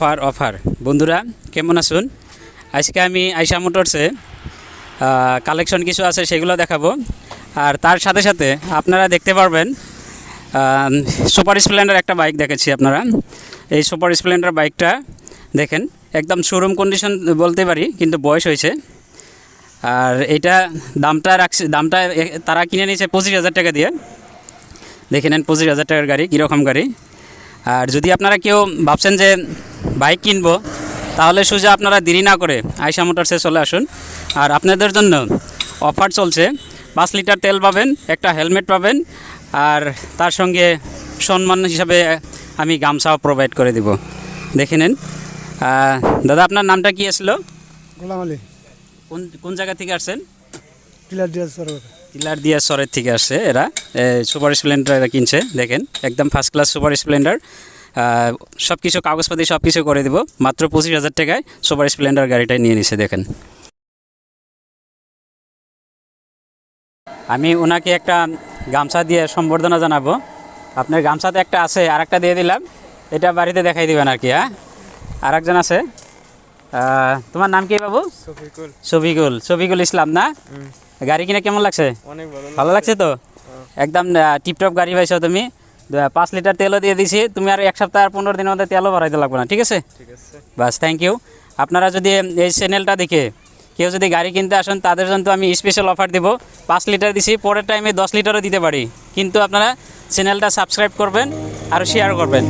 Offer offer. বন্ধুরা, কেমন আছেন? আজকে আমি আইসা মোটরসে কালেকশন কিছু আছে সেগুলো দেখাবো। আর তার সাথে সাথে আপনারা দেখতে পারবেন সুপার স্প্লেন্ডার একটা বাইক দেখেছি আপনারা। এই সুপার স্প্লেন্ডার বাইকটা দেখেন, একদম শোরুম কন্ডিশন বলতে পারি, কিন্তু বয়স হয়েছে। আর এটা দামটা রাখছে, দামটা তারা কিনে নিয়েছে পঁচিশ হাজার টাকা দিয়ে। দেখে নেন পঁচিশ হাজার টাকার গাড়ি, কীরকম গাড়ি। আর যদি আপনারা কেউ ভাবছেন যে বাইক কিনবো তাহলে সোজা আপনারা দেরি না করে আয়সা মোটরসে চলে আসুন। আর আপনাদের জন্য অফার চলছে পাঁচ লিটার তেল পাবেন একটা হেলমেট পাবেন আর তার সঙ্গে সম্মান হিসাবে আমি গামছাও প্রোভাইড করে দিব। দেখে নেন। দাদা আপনার নামটা কি আসলো গোলাম আলী। কোন কোন জায়গা থেকে আসছেন? টিলার দিয়া সরের থেকে আসছে এরা। সুপার স্প্লেন্ডার এরা কিনছে দেখেন। একদম ফার্স্ট ক্লাস সুপার স্প্লেন্ডার। সব কিছু কাগজপাতি সব কিছু করে দিব মাত্র পঁচিশ হাজার টাকায় সুপার স্প্লেন্ডার গাড়িটাই নিয়ে নিছে দেখেন। আমি ওনাকে একটা গামছা দিয়ে সম্বর্ধনা জানাব। আপনার গামছাতে একটা আছে আর একটা দিয়ে দিলাম। এটা বাড়িতে দেখাই দিবেন আর কি হ্যাঁ? আর একজন আছে তোমার নাম কি বাবু? শফিকুল। শফিকুল। শফিকুল ইসলাম না? গাড়ি কিনে কেমন লাগছে? অনেক ভালো লাগছে। তো? একদম টিপটপ গাড়ি পাইছো তুমি। পাঁচ লিটার তেলও দিয়ে দিছি। তুমি আর এক সপ্তাহ আর পনেরো দিনের মধ্যে তেলও ভরাইতে লাগবে না ঠিক আছে? ঠিক আছে। বাস থ্যাংক ইউ আপনারা যদি এই চ্যানেলটা দেখে কেউ যদি গাড়ি কিনতে আসেন তাদের জন্য আমি স্পেশাল অফার দিব। পাঁচ লিটার দিছি পরের টাইমে দশ লিটারও দিতে পারি। কিন্তু আপনারা চ্যানেলটা সাবস্ক্রাইব করবেন আর শেয়ার করবেন।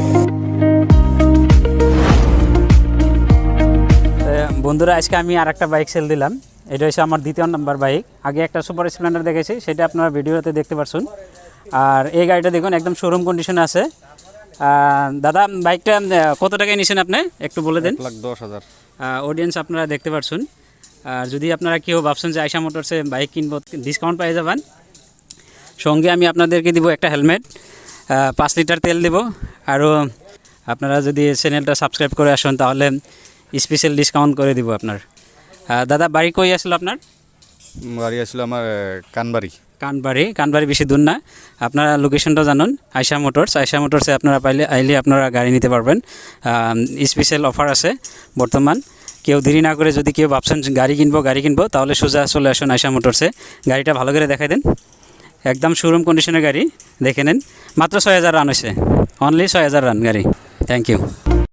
বন্ধুরা আজকে আমি আর একটা বাইক সেল দিলাম। এটা হচ্ছে আমার দ্বিতীয় নাম্বার বাইক। আগে একটা সুপার স্প্লেন্ডার দেখেছি সেটা আপনারা ভিডিওতে দেখতে পারছেন। আর এই গাড়িটা দেখুন একদম শোরুম কন্ডিশনে আছে। দাদা বাইকটা কত টাকায় নিয়েছেন আপনি? একটু বলে দেন। লাখ দশ হাজার। অডিয়েন্স আপনারা দেখতে পারছেন। আর যদি আপনারা কেউ ভাবছেন যে আয়সা মোটরসে বাইক কিনবো ডিসকাউন্ট পেয়ে যাবেন। সঙ্গে আমি আপনাদেরকে দিব একটা হেলমেট। পাঁচ লিটার তেল দিব। আরও আপনারা যদি চ্যানেলটা সাবস্ক্রাইব করে আসুন তাহলে স্পেশাল ডিসকাউন্ট করে দিব আপনার। দাদা বাড়ি কই আসলো আপনার? গাড়ি আসছিল আমার কানবাড়ি। কানবাড়ি কানবাড়ি বেশি দূর না। আপনারা লোকেশনটা জানুন আয়সা মোটরস। আয়সা মোটরসে আপনারা পাইলে আইলে আপনারা গাড়ি নিতে পারবেন। স্পেশাল অফার আছে বর্তমান। কেউ দেরি না করে যদি কেউ ভাবছেন গাড়ি কিনবো গাড়ি কিনবো তাহলে সোজা চলে আসুন আয়সা মোটরসে। গাড়িটা ভালো করে দেখাই দেন। একদম শোরুম কন্ডিশনের গাড়ি দেখে নেন। মাত্র ছয় হাজার রান হয়েছে। অনলি ছয় হাজার রান গাড়ি। Thank you